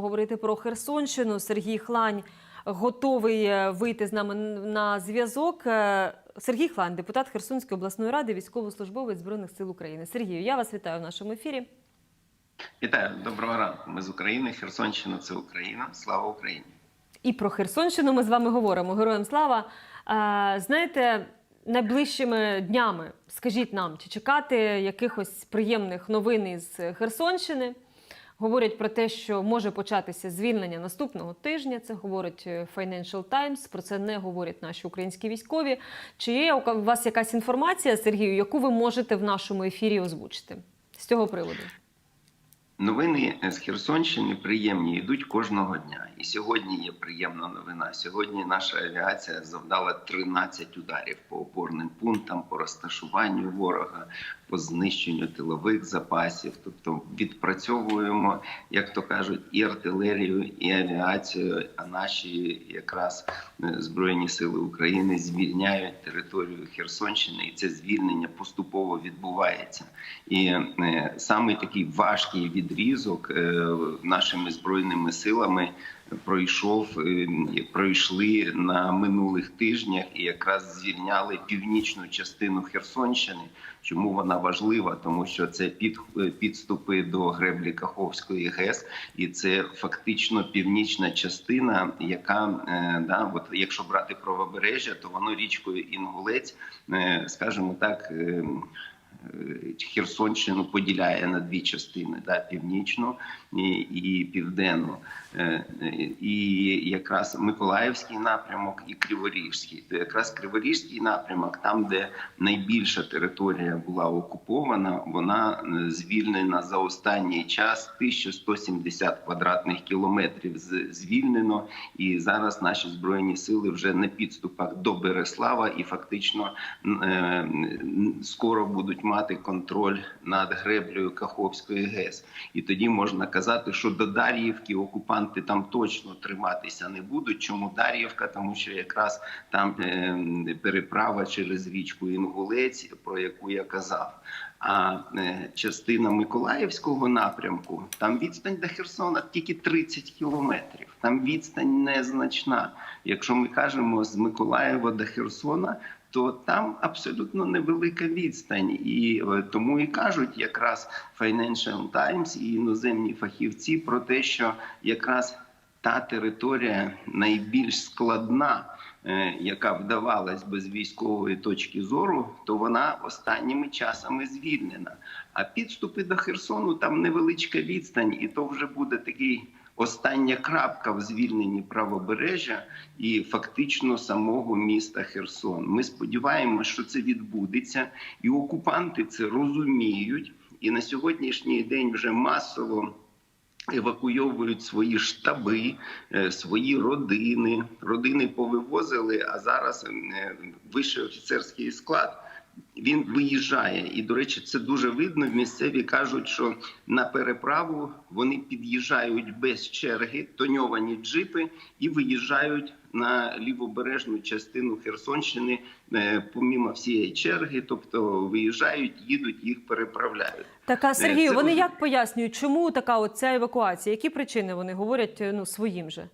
говорити про Херсонщину. Сергій Хлань готовий е, вийти з нами на зв'язок. Е, Сергій Хлань, депутат Херсонської обласної ради, військовослужбовець Збройних сил України. Сергію, я вас вітаю в нашому ефірі. Вітаю, доброго ранку. Ми з України. Херсонщина це Україна. Слава Україні! І про Херсонщину ми з вами говоримо. Героям слава. Е, Знаєте, найближчими днями скажіть нам, чи чекати якихось приємних новин із Херсонщини? Говорять про те, що може початися звільнення наступного тижня. Це говорить е, Financial Times, Про це не говорять наші українські військові. Чи є у вас якась інформація, Сергію, яку ви можете в нашому ефірі озвучити з цього приводу? Новини з Херсонщини приємні йдуть кожного дня. І сьогодні є приємна новина. Сьогодні наша авіація завдала 13 ударів по опорним пунктам, по розташуванню ворога, по знищенню тилових запасів. Тобто відпрацьовуємо, як то кажуть, і артилерію, і авіацію. А наші якраз е, збройні сили України звільняють територію Херсонщини, і це звільнення поступово відбувається. І е, саме такий важкий відрізок е, нашими збройними силами пройшов е, пройшли на минулих тижнях і якраз звільняли північну частину Херсонщини. Чому вона важлива? Тому що це під підступи до греблі Каховської ГЕС, і це фактично північна частина, яка е, да, от якщо брати правобережжя, то воно річкою Інгулець, е, скажімо так. е, Херсонщину поділяє на дві частини: да, північну і, і південну, Е, і якраз Миколаївський напрямок і Криворіжський. То якраз Криворіжський напрямок, там, де найбільша територія була окупована, вона е, звільнена за останній час 1170 квадратних кілометрів звільнено. І зараз наші збройні сили вже на підступах до Береслава і фактично е, скоро будуть мати контроль над греблею Каховської ГЕС. І тоді можна казати, що до Дар'ївки окупанти там точно триматися не будуть. Чому Дар'ївка? Тому що якраз там е, переправа через річку Інгулець, про яку я казав. А е, частина Миколаївського напрямку там відстань до Херсона тільки 30 кілометрів. Там відстань незначна. Якщо ми кажемо з Миколаєва до Херсона, то там абсолютно невелика відстань, і е, тому і кажуть якраз Financial Times і іноземні фахівці про те, що якраз та територія найбільш складна. е, Яка вдавалась без військової точки зору, то вона останніми часами звільнена. А підступи до Херсону там невеличка відстань, і то вже буде такий остання крапка в звільненні правобережжя і фактично самого міста Херсон. Ми сподіваємося, що це відбудеться, і окупанти це розуміють. І на сьогоднішній день вже масово. Евакуйовують свої штаби, е, свої родини. Родини повивозили. А зараз е, вищий офіцерський склад він виїжджає. І, до речі, це дуже видно. Місцеві кажуть, що на переправу вони під'їжджають без черги, тоньовані джипи і виїжджають на лівобережну частину Херсонщини, е, помімо всієї черги. Тобто виїжджають, їдуть, їх переправляють. Така Сергію, це вони як пояснюють, чому така оця евакуація? Які причини вони говорять ну своїм же?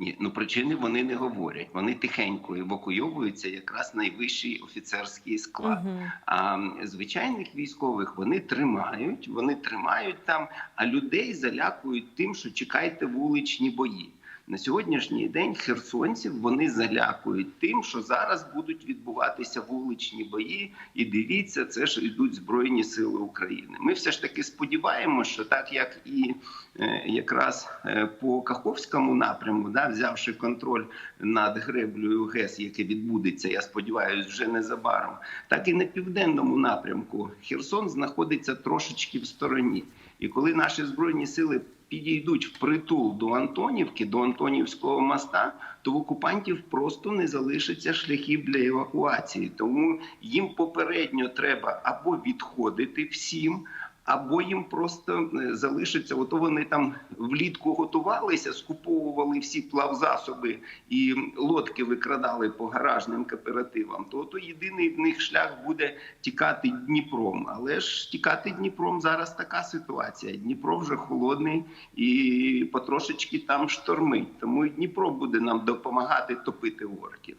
Ні, ну причини вони не говорять. Вони тихенько евакуйовуються якраз найвищий офіцерський склад. Угу. А звичайних військових вони тримають, вони тримають там, а людей залякують тим, що чекайте вуличні бої. На сьогоднішній день херсонців вони залякують тим, що зараз будуть відбуватися вуличні бої, і дивіться, це ж йдуть збройні сили України. Ми все ж таки сподіваємося, що так як і е, якраз е, по Каховському напряму, да, взявши контроль над греблею ГЕС, яке відбудеться, я сподіваюся, вже незабаром, так і на південному напрямку Херсон знаходиться трошечки в стороні. І коли наші збройні сили підійдуть в притул до Антонівки, до Антонівського моста, то в окупантів просто не залишиться шляхів для евакуації. Тому їм попередньо треба або відходити всім. Або їм просто е, залишиться. Ото вони там влітку готувалися, скуповували всі плавзасоби і лодки викрадали по гаражним кооперативам. То, то єдиний в них шлях буде тікати Дніпром. Але ж тікати Дніпром зараз така ситуація. Дніпро вже холодний і потрошечки там штормить. Тому Дніпро буде нам допомагати топити орків.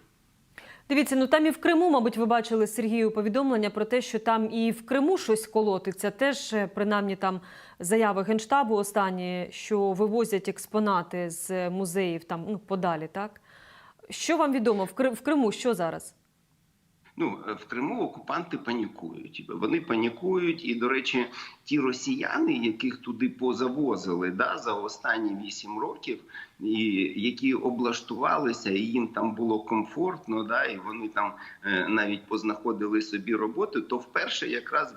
Дивіться, ну там і в Криму, мабуть, ви бачили Сергію повідомлення про те, що там і в Криму щось колотиться. Теж е, принаймні там заяви генштабу останні, що вивозять експонати з музеїв там ну подалі. Так що вам відомо в Кри- в Криму? Що зараз? Ну в Криму окупанти панікують. Вони панікують, і до речі, ті росіяни, яких туди позавозили да, за останні вісім років, і які облаштувалися, і їм там було комфортно, да, і вони там е, навіть познаходили собі роботу, то вперше якраз.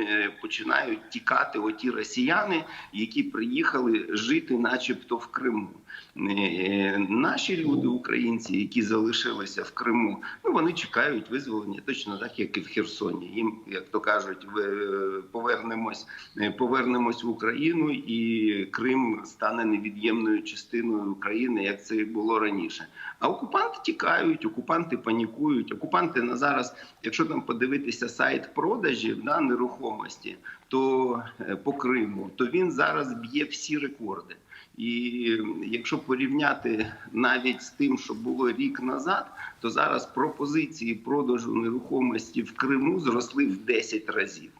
Е, Починають тікати оті росіяни, які приїхали жити, начебто, в Криму. Е, Наші люди, українці, які залишилися в Криму, ну вони чекають визволення точно так, як і в Херсоні. Їм, як то кажуть, ви- повернемось, е, повернемось в Україну, і Крим стане невід'ємною частиною України, як це було раніше. А окупанти тікають, окупанти панікують. Окупанти на зараз, якщо там подивитися сайт продажів да, нерухомості, то е, по Криму, то він зараз б'є всі рекорди. І якщо порівняти навіть з тим, що було рік назад, то зараз пропозиції продажу нерухомості в Криму зросли в 10 разів.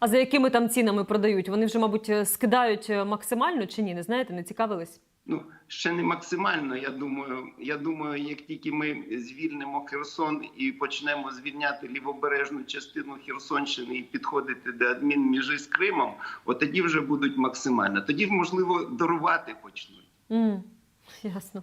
А за якими там цінами продають? Вони вже, мабуть, е, скидають е, максимально чи ні? Не знаєте, не цікавились? Ну ще не максимально. Я думаю, я думаю, як тільки ми звільнимо Херсон і почнемо звільняти лівобережну частину Херсонщини і підходити до адмінміжі з Кримом, от тоді вже будуть максимально. Тоді можливо дарувати почнуть. Mm, ясно.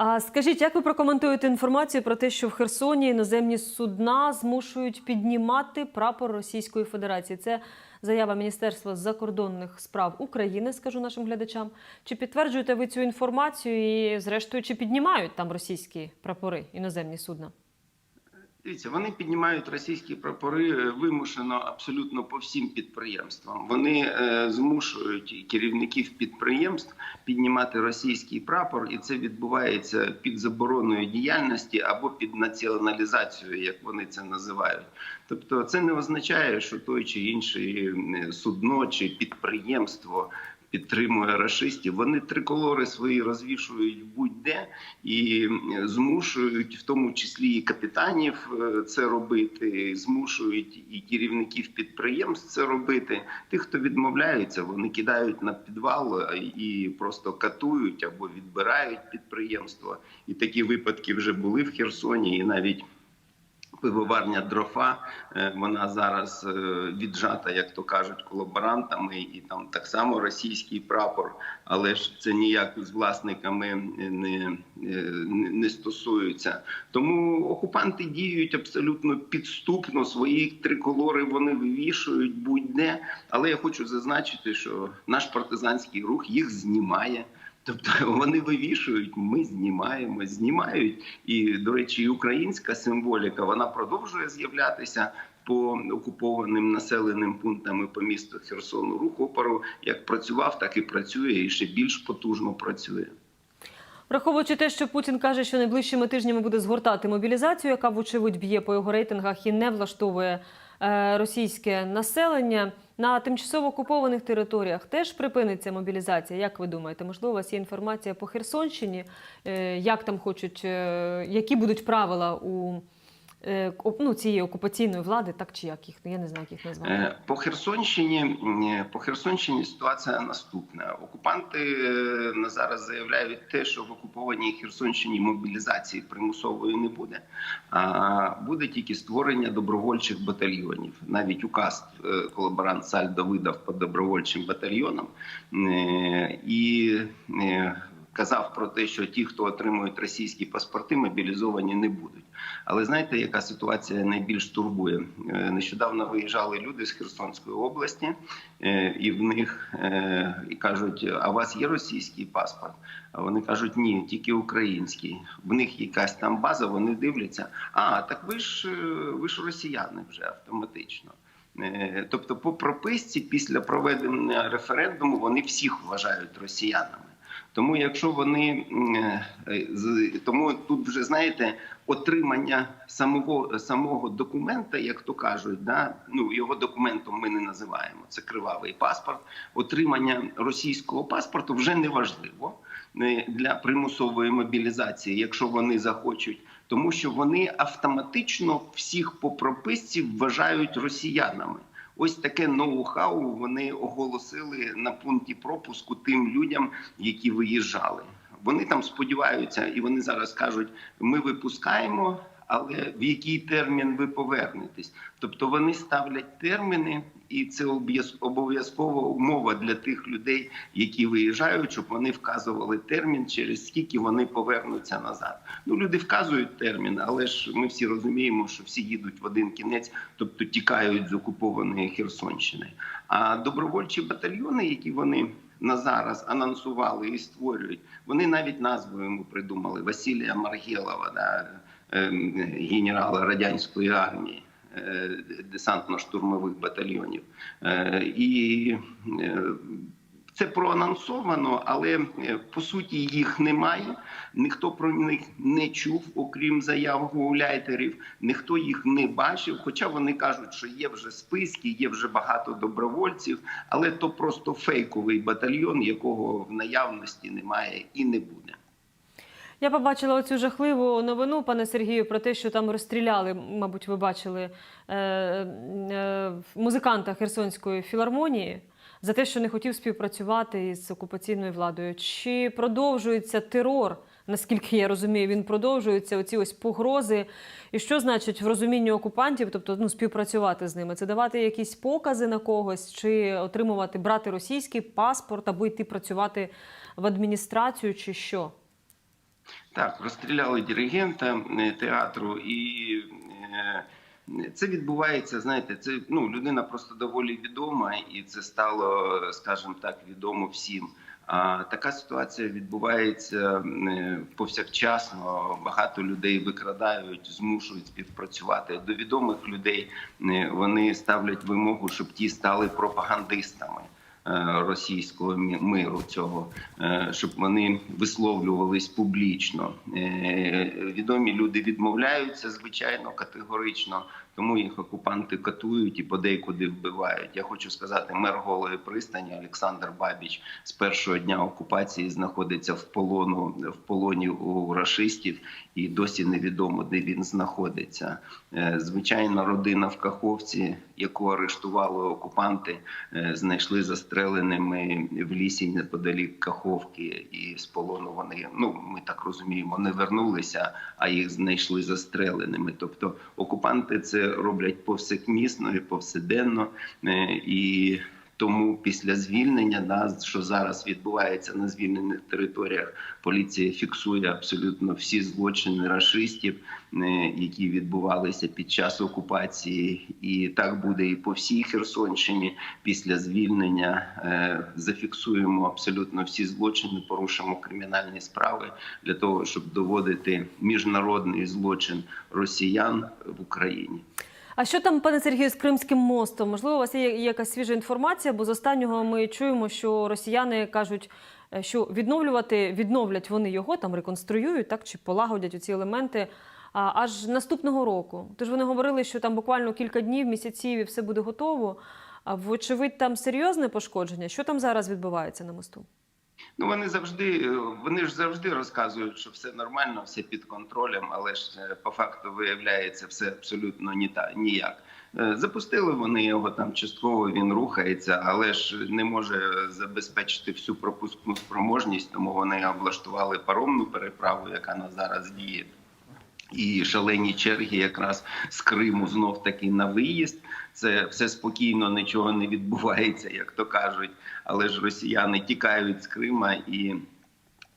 А скажіть, як ви прокоментуєте інформацію про те, що в Херсоні іноземні судна змушують піднімати прапор Російської Федерації? Це заява Міністерства закордонних справ України, скажу нашим глядачам. Чи підтверджуєте ви цю інформацію і, зрештою, чи піднімають там російські прапори, іноземні судна? Дивіться, вони піднімають російські прапори е, вимушено абсолютно по всім підприємствам. Вони е, змушують керівників підприємств піднімати російський прапор, і це відбувається під забороною діяльності або під націоналізацією, як вони це називають. Тобто, це не означає, що той чи інший судно чи підприємство. Підтримує рашистів, вони триколори свої розвішують будь-де і змушують, в тому числі і капітанів, е, це робити, змушують і керівників підприємств це робити. Тих, хто відмовляється, вони кидають на підвал е, і просто катують або відбирають підприємство. І такі випадки вже були в Херсоні, і навіть. Пивоварня дрофа е, вона зараз е, віджата, як то кажуть, колаборантами, і там так само російський прапор, але ж це ніяк з власниками е, не, не стосується. Тому окупанти діють абсолютно підступно. Свої триколори вони вивішують будь-де. Але я хочу зазначити, що наш партизанський рух їх знімає. Тобто вони вивішують, ми знімаємо, знімають. І, до речі, і українська символіка вона продовжує з'являтися по окупованим населеним пунктам і по місту Херсону. Рух опору як працював, так і працює, і ще більш потужно працює. Враховуючи те, що Путін каже, що найближчими тижнями буде згортати мобілізацію, яка вочевидь б'є по його рейтингах і не влаштовує російське населення на тимчасово окупованих територіях, теж припиниться мобілізація. Як ви думаєте? Можливо, у вас є інформація по Херсонщині, е, як там хочуть, е, які будуть правила у е, ну, цієї окупаційної влади, так чи як їх? Я не знаю, як їх назвати. Е, По Херсонщині по Херсонщині ситуація наступна. Окупанти е, на зараз заявляють те, що в окупованій Херсонщині мобілізації примусової не буде, а буде тільки створення добровольчих батальйонів. Навіть указ е, колаборант Сальдо видав по добровольчим батальйонам Е, і е, казав про те, що ті, хто отримують російські паспорти, мобілізовані не будуть. Але знаєте, яка ситуація найбільш турбує? Е, Нещодавно виїжджали люди з Херсонської області, е, і в них е, і кажуть: а у вас є російський паспорт? А вони кажуть, ні, тільки український. В них якась там база, вони дивляться. А так ви ж ви ж росіяни вже автоматично. Тобто, по прописці, після проведення референдуму, вони всіх вважають росіянами. Тому, якщо вони е, тому тут вже знаєте, отримання самого самого документа, як то кажуть, да ну його документом ми не називаємо. Це кривавий паспорт. Отримання російського паспорту вже не важливо е, для примусової мобілізації, якщо вони захочуть, тому що вони автоматично всіх по прописці вважають росіянами. Ось таке ноу-хау вони оголосили на пункті пропуску тим людям, які виїжджали. Вони там сподіваються, і вони зараз кажуть: ми випускаємо, але в який термін ви повернетесь? Тобто вони ставлять терміни, і це обов'язкова умова для тих людей, які виїжджають, щоб вони вказували термін, через скільки вони повернуться назад. Ну люди вказують термін, але ж ми всі розуміємо, що всі їдуть в один кінець, тобто тікають з окупованої Херсонщини. А добровольчі батальйони, які вони на зараз анонсували і створюють, вони навіть назву йому придумали Василія Маргелова, да, генерала радянської армії. е, Десантно-штурмових батальйонів, Е, і е, це проанонсовано, але по суті їх немає. Ніхто про них не чув, окрім заяв гауляйтерів. Ніхто їх не бачив. Хоча вони кажуть, що є вже списки, є вже багато добровольців, але то просто фейковий батальйон, якого в наявності немає і не буде. Я побачила оцю жахливу новину, пане Сергію, про те, що там розстріляли, мабуть, ви бачили е, е, музиканта Херсонської філармонії за те, що не хотів співпрацювати із окупаційною владою. Чи продовжується терор? Наскільки я розумію, він продовжується оці ось погрози. І що значить в розумінні окупантів, тобто ну, співпрацювати з ними? Це давати якісь покази на когось, чи отримувати брати російський паспорт або йти працювати в адміністрацію, чи що? Так, розстріляли диригента е, театру, і е, це відбувається. Знаєте, це ну людина просто доволі відома, і це стало, скажімо так, відомо всім. А така ситуація відбувається е, повсякчасно. Багато людей викрадають, змушують співпрацювати. До відомих людей вони ставлять вимогу, щоб ті стали пропагандистами російського мі- миру цього, е, щоб вони висловлювались публічно. Е, Відомі люди відмовляються звичайно категорично, тому їх окупанти катують і подейкуди вбивають. Я хочу сказати, мер голої пристані Олександр Бабіч з першого дня окупації знаходиться в полону в полоні у рашистів, і досі невідомо, де він знаходиться. Е, Звичайно, родина в Каховці, яку арештували окупанти, е, знайшли застреленими в лісі неподалік Каховки, і з полону вони ну ми так розуміємо, не вернулися, а їх знайшли застреленими. Тобто окупанти це роблять повсякмісно і повседенно е, і. Тому після звільнення, да, що зараз відбувається на звільнених територіях, поліція фіксує абсолютно всі злочини рашистів, е, які відбувалися під час окупації, і так буде і по всій Херсонщині. Після звільнення е, зафіксуємо абсолютно всі злочини, порушимо кримінальні справи для того, щоб доводити міжнародний злочин росіян в Україні. А що там, пане Сергію, з Кримським мостом? Можливо, у вас є якась свіжа інформація, бо з останнього ми чуємо, що росіяни кажуть, е, що відновлювати відновлять вони його, там реконструюють, так чи полагодять оці елементи. Аж наступного року. Тож вони говорили, що там буквально кілька днів, місяців і все буде готово. А вочевидь, там серйозне пошкодження. Що там зараз відбувається на мосту? Ну вони завжди вони ж завжди розказують, що все нормально, все під контролем, але ж е, по факту виявляється все абсолютно ні та ніяк. Е, Запустили вони його там частково. Він рухається, але ж не може забезпечити всю пропускну спроможність, тому вони облаштували паромну переправу, яка на зараз діє. І шалені черги якраз з Криму знов таки на виїзд. Це все спокійно, нічого не відбувається, як то кажуть. Але ж росіяни тікають з Крима і.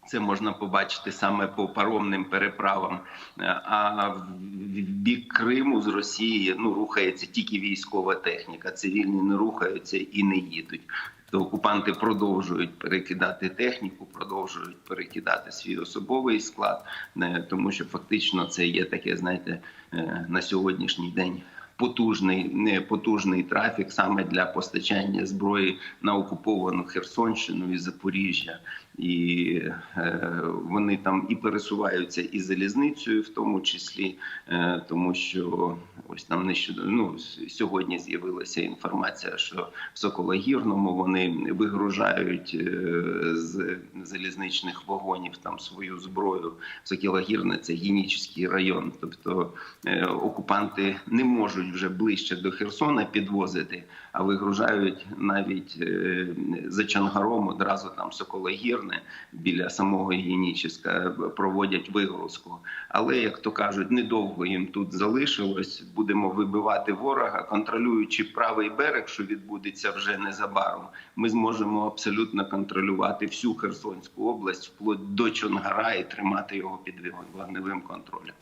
Це можна побачити саме по паромним переправам. Е, А в в бік Криму з Росії ну рухається тільки військова техніка. Цивільні не рухаються і не їдуть. То окупанти продовжують перекидати техніку, продовжують перекидати свій особовий склад, е, тому що фактично це є таке, знаєте, е, на сьогоднішній день потужний потужний трафік саме для постачання зброї на окуповану Херсонщину і Запоріжжя. І е, вони там і пересуваються і залізницею, в тому числі, е, тому що ось там нещодавно ну, сьогодні з'явилася інформація, що в Сокологірному вони вигружають е, з залізничних вагонів там свою зброю. Сокологірне це гінічний район, тобто окупанти не можуть вже ближче до Херсона підвозити, а вигружають навіть за Чангаром одразу там Сокологірне біля самого Геніческа проводять вигрузку. Але як то кажуть, недовго їм тут залишилось. Будемо вибивати ворога, контролюючи правий берег, що відбудеться вже незабаром. Ми зможемо абсолютно контролювати всю Херсонську область вплоть до Чонгара і тримати його під вогневим контролем.